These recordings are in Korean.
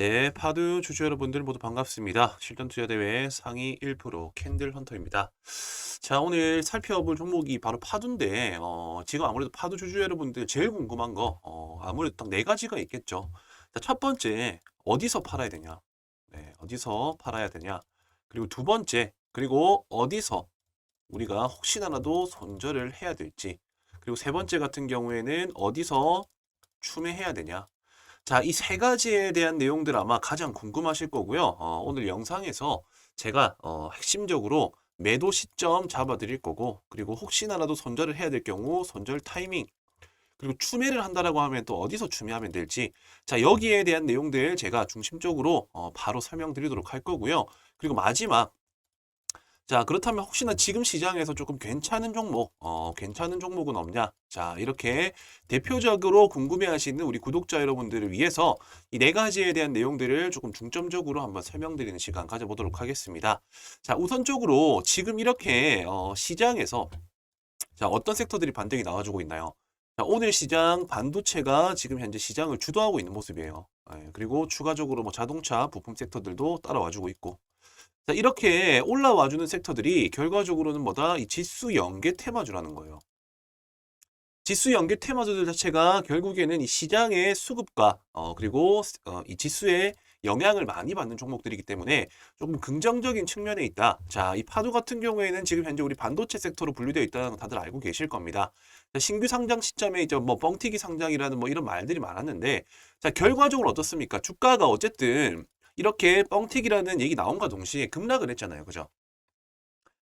네, 파드 주주 여러분들 모두 반갑습니다. 실전 투자 대회 상위 1% 캔들 헌터입니다. 자, 오늘 살펴볼 종목이 바로 파두인데, 어, 지금 아무래도 파두 주주 여러분들 제일 궁금한 거, 어, 아무래도 딱 네 가지가 있겠죠. 자, 첫 번째, 어디서 팔아야 되냐? 네, 어디서 팔아야 되냐? 그리고 두 번째, 그리고 어디서 우리가 혹시나라도 손절을 해야 될지. 그리고 세 번째 같은 경우에는 어디서 추매해야 되냐? 자, 이 세 가지에 대한 내용들 아마 가장 궁금하실 거고요. 어, 오늘 영상에서 제가 어, 핵심적으로 매도 시점 잡아 드릴 거고, 그리고 혹시나라도 손절을 해야 될 경우 손절 타이밍, 그리고 추매를 한다라고 하면 또 어디서 추매하면 될지, 자, 여기에 대한 내용들 제가 중심적으로 어, 바로 설명드리도록 할 거고요. 그리고 마지막, 자, 그렇다면 혹시나 지금 시장에서 조금 괜찮은 종목, 어, 괜찮은 종목은 없냐? 자, 이렇게 대표적으로 궁금해하시는 우리 구독자 여러분들을 위해서 이 네 가지에 대한 내용들을 조금 중점적으로 한번 설명드리는 시간 가져보도록 하겠습니다. 자, 우선적으로 지금 이렇게 어, 시장에서 자, 어떤 섹터들이 반등이 나와주고 있나요? 자, 오늘 시장 반도체가 지금 현재 시장을 주도하고 있는 모습이에요. 예, 그리고 추가적으로 뭐 자동차 부품 섹터들도 따라와주고 있고. 자, 이렇게 올라와주는 섹터들이 결과적으로는 뭐다? 이 지수 연계 테마주라는 거예요. 지수 연계 테마주들 자체가 결국에는 이 시장의 수급과 어, 그리고 어, 이 지수의 영향을 많이 받는 종목들이기 때문에 조금 긍정적인 측면에 있다. 자, 이 파도 같은 경우에는 지금 현재 우리 반도체 섹터로 분류되어 있다는 거 다들 알고 계실 겁니다. 자, 신규 상장 시점에 이제 뭐 뻥튀기 상장이라는 뭐 이런 말들이 많았는데 자, 결과적으로 어떻습니까? 주가가 어쨌든 이렇게 뻥튀기라는 얘기 나온과 동시에 급락을 했잖아요. 그죠?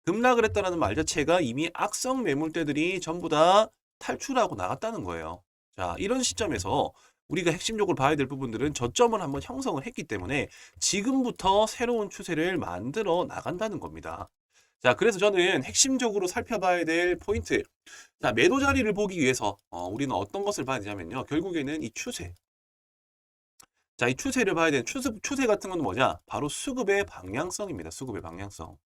급락을 했다라는 말 자체가 이미 악성 매물대들이 전부 다 탈출하고 나갔다는 거예요. 자, 이런 시점에서 우리가 핵심적으로 봐야 될 부분들은 저점을 한번 형성을 했기 때문에 지금부터 새로운 추세를 만들어 나간다는 겁니다. 자, 그래서 저는 핵심적으로 살펴봐야 될 포인트. 자, 매도 자리를 보기 위해서 어, 우리는 어떤 것을 봐야 되냐면요. 결국에는 이 추세. 자, 이 추세를 봐야 되는 추세, 추세 같은 건 뭐냐? 바로 수급의 방향성입니다. 수급의 방향성.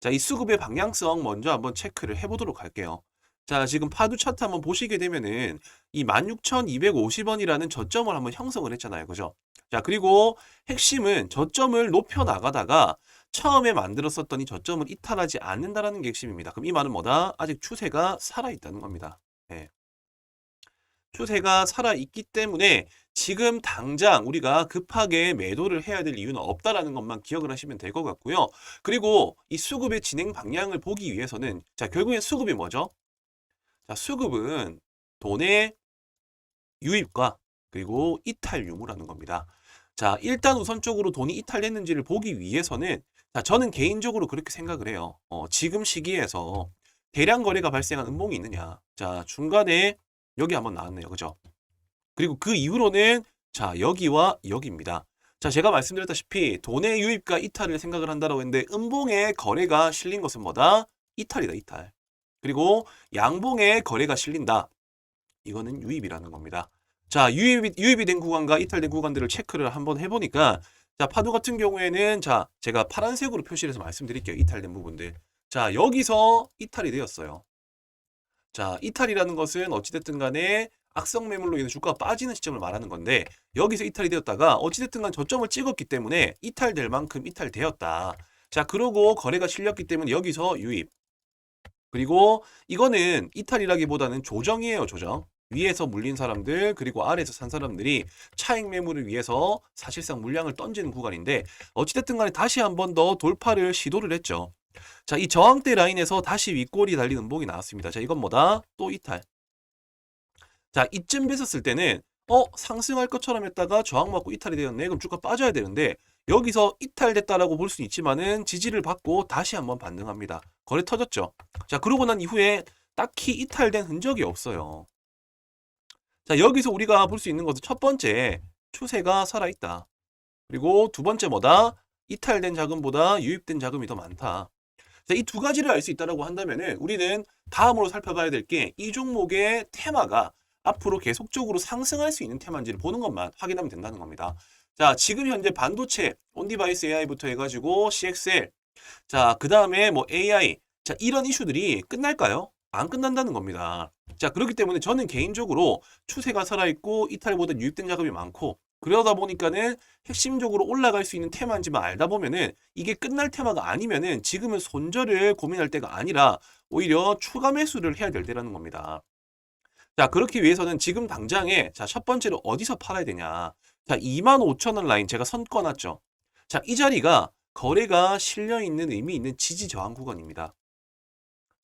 자, 이 수급의 방향성 먼저 한번 체크를 해보도록 할게요. 자, 지금 파두 차트 한번 보시게 되면은 이 16,250원이라는 저점을 한번 형성을 했잖아요. 그죠? 자, 그리고 핵심은 저점을 높여 나가다가 처음에 만들었었던 이 저점을 이탈하지 않는다라는 게 핵심입니다. 그럼 이 말은 뭐다? 아직 추세가 살아있다는 겁니다. 예. 추세가 살아있기 때문에 지금 당장 우리가 급하게 매도를 해야 될 이유는 없다라는 것만 기억을 하시면 될 것 같고요. 그리고 이 수급의 진행 방향을 보기 위해서는 자, 결국엔 수급이 뭐죠? 자, 수급은 돈의 유입과 그리고 이탈 유무라는 겁니다. 자, 일단 우선적으로 돈이 이탈됐는지를 보기 위해서는 자, 저는 개인적으로 그렇게 생각을 해요. 어, 지금 시기에서 대량 거래가 발생한 음봉이 있느냐. 자, 중간에 여기 한번 나왔네요. 그죠? 그리고 그 이후로는 자, 여기와 여기입니다. 자, 제가 말씀드렸다시피 돈의 유입과 이탈을 생각을 한다고 했는데 음봉의 거래가 실린 것은 뭐다? 이탈이다, 이탈. 그리고 양봉의 거래가 실린다. 이거는 유입이라는 겁니다. 자, 유입이, 유입이 된 구간과 이탈된 구간들을 체크를 한번 해보니까 자, 파도 같은 경우에는 자, 제가 파란색으로 표시를 해서 말씀드릴게요. 이탈된 부분들. 자, 여기서 이탈이 되었어요. 자, 이탈이라는 것은 어찌됐든 간에 악성 매물로 인해 주가가 빠지는 시점을 말하는 건데 여기서 이탈이 되었다가 어찌됐든 간 저점을 찍었기 때문에 이탈될 만큼 이탈되었다. 자, 그러고 거래가 실렸기 때문에 여기서 유입. 그리고 이거는 이탈이라기보다는 조정이에요, 조정. 위에서 물린 사람들 그리고 아래에서 산 사람들이 차익 매물을 위해서 사실상 물량을 던지는 구간인데 어찌됐든 간에 다시 한번 더 돌파를 시도를 했죠. 자, 이 저항대 라인에서 다시 윗골이 달린 음봉이 나왔습니다. 자, 이건 뭐다? 또 이탈. 자, 이쯤 뵀었을 때는 어, 상승할 것처럼 했다가 저항 맞고 이탈이 되었네. 그럼 주가 빠져야 되는데 여기서 이탈됐다라고 볼 수 있지만은 지지를 받고 다시 한번 반등합니다. 거래 터졌죠. 자, 그러고 난 이후에 딱히 이탈된 흔적이 없어요. 자, 여기서 우리가 볼 수 있는 것은 첫 번째, 추세가 살아있다. 그리고 두 번째 뭐다? 이탈된 자금보다 유입된 자금이 더 많다. 자, 이두 가지를 알 수 있다라고 한다면은 우리는 다음으로 살펴봐야 될 게 이 종목의 테마가 앞으로 계속적으로 상승할 수 있는 테마인지를 보는 것만 확인하면 된다는 겁니다. 자, 지금 현재 반도체, 온디바이스 AI부터 해가지고 CXL, 자, 그 다음에 뭐 AI, 자, 이런 이슈들이 끝날까요? 안 끝난다는 겁니다. 자, 그렇기 때문에 저는 개인적으로 추세가 살아있고 이탈보다 유입된 자금이 많고 그러다 보니까는 핵심적으로 올라갈 수 있는 테마인지만 알다 보면은 이게 끝날 테마가 아니면은 지금은 손절을 고민할 때가 아니라 오히려 추가 매수를 해야 될 때라는 겁니다. 자, 그렇기 위해서는 지금 당장에 자, 첫 번째로 어디서 팔아야 되냐? 자, 25,000원 라인 제가 선 꺼놨죠. 자, 이 자리가 거래가 실려 있는 의미 있는 지지 저항 구간입니다.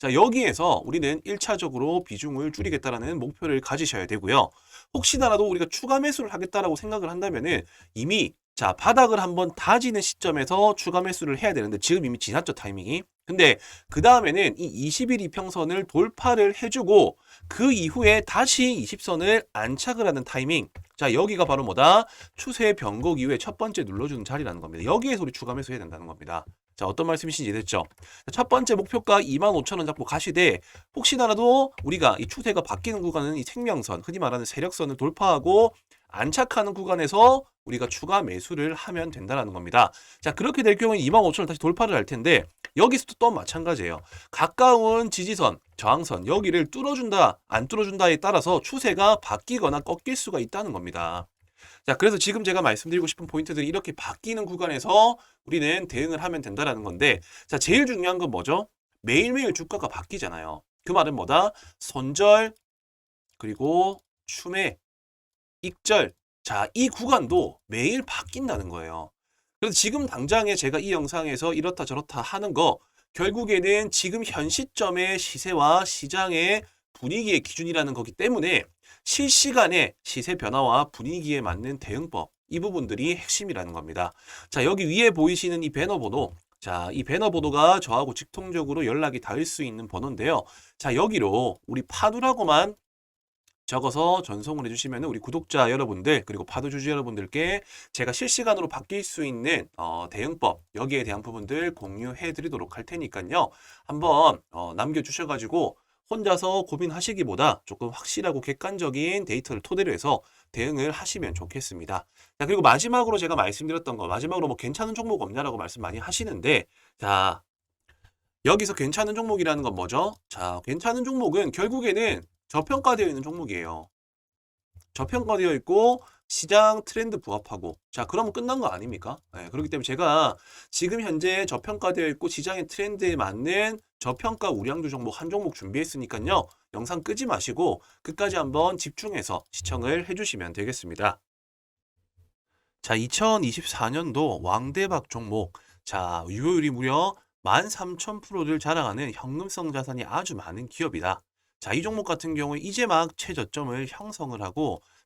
자, 여기에서 우리는 1차적으로 비중을 줄이겠다라는 목표를 가지셔야 되고요. 혹시나라도 우리가 추가 매수를 하겠다라고 생각을 한다면은 이미 자, 바닥을 한번 다지는 시점에서 추가 매수를 해야 되는데 지금 이미 지났죠, 타이밍이. 근데 그 다음에는 이 20일 이평선을 돌파를 해주고 그 이후에 다시 20선을 안착을 하는 타이밍. 자, 여기가 바로 뭐다? 추세 변곡 이후에 첫 번째 눌러주는 자리라는 겁니다. 여기에서 우리 추가 매수해야 된다는 겁니다. 자, 어떤 말씀이신지 이해됐죠? 자, 첫 번째 목표가 25,000원 잡고 가시되 혹시나라도 우리가 이 추세가 바뀌는 구간은 이 생명선, 흔히 말하는 세력선을 돌파하고 안착하는 구간에서 우리가 추가 매수를 하면 된다는 겁니다. 자, 그렇게 될 경우에 25,000원 다시 돌파를 할 텐데 여기서도 또 마찬가지예요. 가까운 지지선, 저항선 여기를 뚫어준다, 안 뚫어준다에 따라서 추세가 바뀌거나 꺾일 수가 있다는 겁니다. 자, 그래서 지금 제가 말씀드리고 싶은 포인트들이 이렇게 바뀌는 구간에서 우리는 대응을 하면 된다라는 건데, 자, 제일 중요한 건 뭐죠? 매일매일 주가가 바뀌잖아요. 그 말은 뭐다? 손절, 그리고 추매, 익절. 자, 이 구간도 매일 바뀐다는 거예요. 그래서 지금 당장에 제가 이 영상에서 이렇다 저렇다 하는 거 결국에는 지금 현 시점의 시세와 시장의 분위기의 기준이라는 거기 때문에 실시간의 시세 변화와 분위기에 맞는 대응법 이 부분들이 핵심이라는 겁니다. 자 여기 위에 보이시는 이 배너 번호 자 이 배너 번호가 저하고 직통적으로 연락이 닿을 수 있는 번호인데요. 자 여기로 우리 파두라고만 적어서 전송을 해주시면 우리 구독자 여러분들 그리고 파도 주주 여러분들께 제가 실시간으로 바뀔 수 있는 어, 대응법 여기에 대한 부분들 공유해 드리도록 할 테니까요. 한번 어, 남겨주셔가지고 혼자서 고민하시기보다 조금 확실하고 객관적인 데이터를 토대로 해서 대응을 하시면 좋겠습니다. 자, 그리고 마지막으로 제가 말씀드렸던 거, 마지막으로 뭐 괜찮은 종목 없냐라고 말씀 많이 하시는데, 자, 여기서 괜찮은 종목이라는 건 뭐죠? 자, 괜찮은 종목은 결국에는 저평가되어 있는 종목이에요. 저평가되어 있고 시장 트렌드 부합하고 자 그러면 끝난 거 아닙니까? 네, 그렇기 때문에 제가 지금 현재 저평가되어 있고 시장의 트렌드에 맞는 저평가 우량주 종목 한 종목 준비했으니까요. 영상 끄지 마시고 끝까지 한번 집중해서 시청을 해주시면 되겠습니다. 자 2024년도 왕대박 종목 자 유효율이 무려 13,000%를 자랑하는 현금성 자산이 아주 많은 기업이다. 자, 이 종목 같은 경우에 이제 막 최저점을 형성을 하고